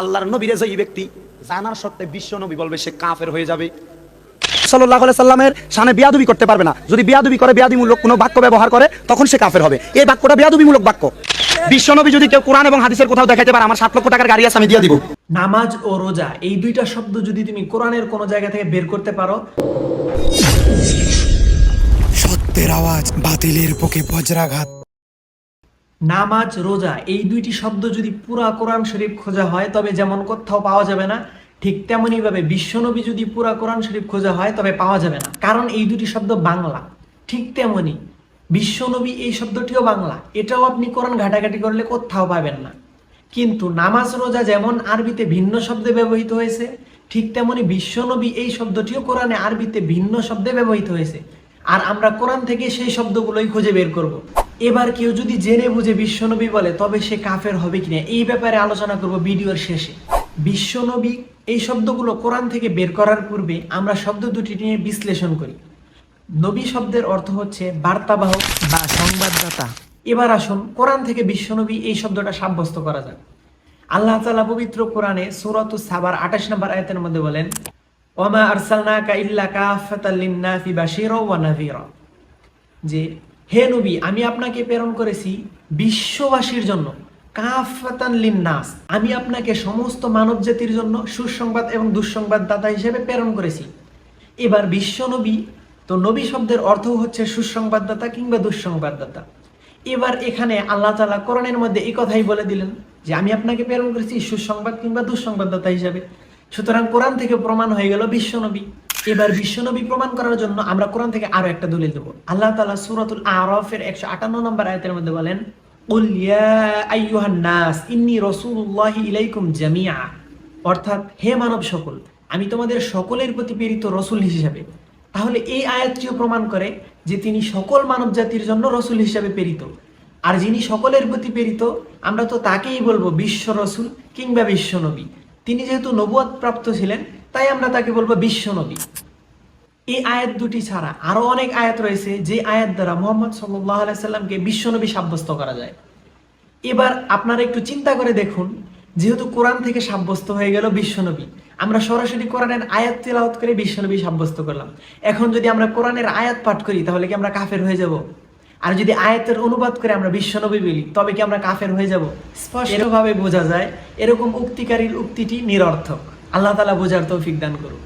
আল্লাহর নবীরে যেই ব্যক্তি জানার সত্ত্বে বিশ্ব নবী বলবে সে কাফের হয়ে যাবে। সাল্লাহ সাল্লামের সামনে বিয়াদবি করতে পারবে না। যদি বিয়াদবি করে বিয়াদিমূলক কোনো বাক্য ব্যবহার করে তখন সে কাফের হবে। এই বাক্যটা বিয়াদবিমূলক বাক্য। বিশ্বনবী যদি কেউ কোরআন এবং হাদিসের কোথাও দেখাতে পারে আমার সাত লক্ষ টাকার গাড়ি আছে আমি দিয়ে দিব। নামাজ ও রোজা এই দুইটা শব্দ যদি তুমি কোরআনের কোনো জায়গা থেকে বের করতে পারো। সত্যের আওয়াজ বাতিলের বুকে বজ্রাঘাত। নামাজ, রোজা, এই দুইটি শব্দ যদি পুরা কোরআন শরীফ খোঁজা হয়, তবে যেমন কোথাও পাওয়া যাবে না, ঠিক তেমনই ভাবে বিশ্বনবী যদি পুরা কোরআন শরীফ খোঁজা হয়, তবে পাওয়া যাবে না। কারণ এই দুটি শব্দ বাংলা। ঠিক তেমনি বিশ্বনবী এই শব্দটিও বাংলা। এটাও আপনি কোরআন ঘাটাঘাটি করলে কোথাও পাবেন না। কিন্তু নামাজ, রোজা যেমন আরবিতে ভিন্ন শব্দে ব্যবহৃত হয়েছে, ঠিক তেমনি বিশ্বনবী এই শব্দটিও কোরআনে আরবিতে ভিন্ন শব্দে ব্যবহৃত হয়েছে। আর আমরা কোরআন থেকে সেই শব্দগুলোই খুঁজে বের করব। এবার কেউ যদি জেনে বুঝে বিশ্বনবী বলে, তবে সে কাফের হবে কিনা এই ব্যাপারে আলোচনা করব ভিডিওর শেষে। বিশ্বনবী এই শব্দগুলো কোরআন থেকে বের করার পূর্বে আমরা শব্দ দুটি নিয়ে বিশ্লেষণ করি। নবী শব্দের অর্থ হচ্ছে বার্তাবাহক বা সংবাদদাতা। এবার আসুন, কোরআন থেকে বিশ্বনবী এই শব্দটা সাব্যস্ত করা যাক। আল্লাহ তালা পবিত্র কোরআনে সুরত সাবার আঠাশ নম্বর আয়াতের মধ্যে বলেন ওমা আরসালনাকা ইল্লা কাফাতাল লিন্নাসি বাশীরা ওয়া নাযীরা। যে হে নবী, আমি আপনাকে প্রেরণ করেছি বিশ্ববাসীর জন্য। লিন্নাস। আমি আপনাকে সমস্ত মানব জাতির জন্য সুসংবাদ এবং দুঃসংবাদদাতা হিসেবে প্রেরণ করেছি। এবার বিশ্বনবী তো নবী শব্দের অর্থ হচ্ছে সুসংবাদদাতা কিংবা দুঃসংবাদদাতা। এবার এখানে আল্লাহ তাআলা কোরআনের মধ্যে এই কথাই বলে দিলেন যে, আমি আপনাকে প্রেরণ করেছি সুসংবাদ কিংবা দুঃসংবাদদাতা হিসাবে। সুতরাং কোরআন থেকে প্রমাণ হয়ে গেল বিশ্বনবী এবার বিশ্বনবী প্রমাণ করার জন্য আমরা কোরআন থেকে আরও একটা দলিল দেবো। আল্লাহ তাআলা সূরাতুল আরাফের 158 নম্বর আয়াতের মধ্যে বলেন, কুল ইয়া আইয়ুহান নাস, ইন্নী রাসূলুল্লাহি ইলাইকুম জামিআ। অর্থাৎ, হে মানব সকল, আমি তোমাদের সকলের প্রতি প্রেরিত রসুল হিসেবে। তাহলে এই আয়াতটিও প্রমাণ করে যে তিনি সকল মানব জাতির জন্য রসুল হিসেবে প্রেরিত। আর যিনি সকলের প্রতি প্রেরিত, আমরা তো তাকেই বলব বিশ্ব রসুল কিংবা বিশ্ব নবী তিনি যেহেতু নবুয়াদ প্রাপ্ত ছিলেন তাই আমরা তাকে বলব বিশ্ব নবী। এই আয়াত দুটি ছাড়া আরও অনেক আয়াত রয়েছে যে আয়াত দ্বারা মোহাম্মদ সাল্লাহ আলাইসাল্লামকে বিশ্বনবী সাব্যস্ত করা যায়। এবার আপনারা একটু চিন্তা করে দেখুন যেহেতু কোরআন থেকে সাব্যস্ত হয়ে গেল বিশ্বনবী আমরা সরাসরি কোরআনের আয়াত তেলাওয়াত করে বিশ্বনবী সাব্যস্ত করলাম। এখন যদি আমরা কোরআনের আয়াত পাঠ করি তাহলে কি আমরা কাফের হয়ে যাব? আর যদি আয়াতের অনুবাদ করে আমরা বিশ্বনবী বলি তবে কি আমরা কাফের হয়ে যাব? স্পষ্টভাবে বোঝা যায় এরকম উক্তিকারীর উক্তিটি নিরর্থক। আল্লাহ তালা বোঝার তৌফিক দান করুক।